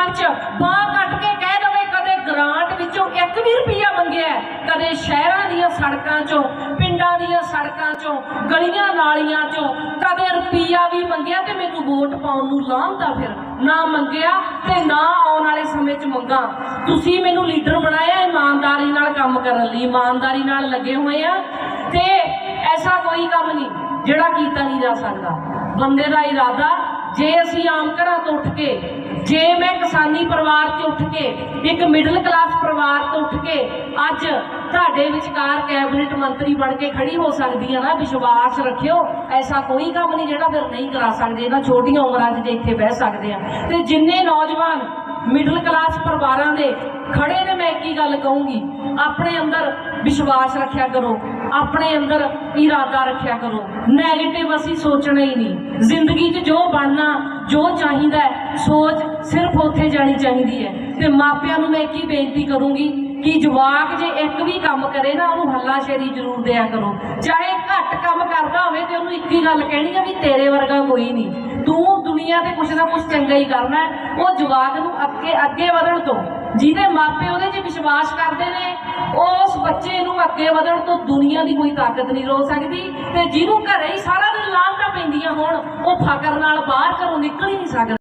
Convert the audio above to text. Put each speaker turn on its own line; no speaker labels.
ਸਰਪੰਚ ਬਾਹ ਕੱਟ ਕੇ ਕਹਿ ਦਵੇ, ਕਦੇ ਗ੍ਰਾਂਟ ਵਿੱਚੋਂ 1 ਵੀ ਰੁਪਿਆ ਮੰਗਿਆ ਕਦੇ ਸ਼ਹਿਰਾਂ ਦੀਆਂ ਸੜਕਾਂ 'ਚੋਂ, ਪਿੰਡਾਂ ਦੀਆਂ ਸੜਕਾਂ 'ਚੋਂ, ਗਲੀਆਂ ਨਾਲੀਆਂ 'ਚੋਂ, ਕਦੇ ਰੁਪਿਆ ਵੀ ਮੰਗਿਆ ਤੇ ਮੈਨੂੰ ਵੋਟ ਪਾਉਣ ਨੂੰ ਲਾਂਭਦਾ ਫਿਰ। ਨਾ ਮੰਗਿਆ ਤੇ ਨਾ ਆਉਣ ਵਾਲੇ ਸਮੇਂ 'ਚ ਮੰਗਾ। ਤੁਸੀਂ ਮੈਨੂੰ ਲੀਡਰ ਬਣਾਇਆ, ਇਮਾਨਦਾਰੀ ਨਾਲ ਕੰਮ ਕਰਨ ਲਈ, ਇਮਾਨਦਾਰੀ ਨਾਲ ਲੱਗੇ ਹੋਏ ਆ। ਤੇ ਐਸਾ ਕੋਈ ਕੰਮ ਨਹੀਂ, ਜਿਹੜਾ ਕੀਤਾ ਨਹੀਂ ਜਾ ਸਕਦਾ। ਬੰਦੇ ਦਾ ਇਰਾਦਾ, ਜੇ ਅਸੀਂ ਆਮ ਘਰਾਂ ਤੋਂ ਉੱਠ ਕੇ, ਜੇ ਕਿਸਾਨੀ ਪਰਿਵਾਰ 'ਚ ਉੱਠ ਕੇ ਇੱਕ ਮਿਡਲ ਕਲਾਸ ਪਰਿਵਾਰ ਤੋਂ ਉੱਠ ਕੇ ਅੱਜ ਤੁਹਾਡੇ ਵਿਚਕਾਰ ਕੈਬਨਿਟ ਮੰਤਰੀ ਬਣ ਕੇ ਖੜੀ ਹੋ ਸਕਦੀ ਹੈ ਨਾ, ਵਿਸ਼ਵਾਸ ਰੱਖਿਓ, ਐਸਾ ਕੋਈ ਕੰਮ ਨਹੀਂ ਜਿਹੜਾ ਫਿਰ ਨਹੀਂ ਕਰਾ ਸਕਦੇ, ਇਹਨਾਂ ਛੋਟੀਆਂ ਉਮਰਾਂ 'ਚ ਜੇ ਇੱਥੇ ਬਹਿ ਸਕਦੇ ਆ। ਤੇ ਜਿੰਨੇ ਨੌਜਵਾਨ ਮਿਡਲ ਕਲਾਸ ਪਰਿਵਾਰਾਂ ਦੇ ਖੜੇ ਨੇ, ਮੈਂ ਇੱਕ ਹੀ ਗੱਲ ਕਹੂੰਗੀ, ਆਪਣੇ ਅੰਦਰ ਵਿਸ਼ਵਾਸ ਰੱਖਿਆ ਕਰੋ। ਆਪਣੇ ਅੰਦਰ ਇਰਾਦਾ ਰੱਖਿਆ ਕਰੋ। 네ਗੇਟਿਵ ਅਸੀਂ ਸੋਚਣਾ ਹੀ ਨਹੀਂ। ਜ਼ਿੰਦਗੀ 'ਚ ਜੋ ਬਣਨਾ, ਜੋ ਚਾਹੀਦਾ ਸੋਚ ਸਿਰਫ ਉੱਥੇ ਜਾਣੀ ਚਾਹੀਦੀ ਹੈ। ਤੇ ਮਾਪਿਆਂ ਨੂੰ ਮੈਂ ਇੱਕ ਹੀ ਬੇਨਤੀ ਕਰੂੰਗੀ ਕਿ ਜਵਾਕ ਜੇ ਇੱਕ ਵੀ ਕੰਮ ਕਰੇ ਨਾ, ਉਹਨੂੰ ਹੱਲਾਸ਼ੇਰੀ ਜ਼ਰੂਰ ਦਿਆ ਕਰੋ। ਚਾਹੇ ਘੱਟ ਕੰਮ ਕਰਦਾ ਹੋਵੇ ਤੇ ਉਹਨੂੰ ਇੱਕ ਹੀ ਗੱਲ ਕਹਿਣੀ ਆ ਵੀ ਤੇਰੇ ਵਰਗਾ ਕੋਈ ਨਹੀਂ। ਤੂੰ ਦੁਨੀਆ ਤੇ ਕੁਛ ਨਾ ਕੁਛ ਚੰਗਾ ਹੀ ਕਰਨਾ ਉਹ ਜਵਾਕ ਨੂੰ ਅੱਗੇ ਅੱਗੇ ਵਧਣ ਤੋਂ, ਜਿਹਦੇ ਮਾਪੇ ਉਹਦੇ 'ਚ ਵਿਸ਼ਵਾਸ ਕਰਦੇ ਨੇ ਉਸ ਅੱਗੇ ਵਧਣ ਤੋਂ ਦੁਨੀਆ ਦੀ ਕੋਈ ਤਾਕਤ ਨਹੀਂ ਰੋਕ ਸਕਦੀ ਤੇ ਜਿਹਨੂੰ ਘਰੇ ਹੀ ਸਾਰਾ ਦਿਨ ਲਾਂਘਾਂ ਪੈਂਦੀਆਂ ਹੋਣ, ਉਹ ਫਕਰ ਨਾਲ ਬਾਹਰ ਘਰੋਂ ਨਿਕਲ ਹੀ ਨਹੀਂ ਸਕਦਾ।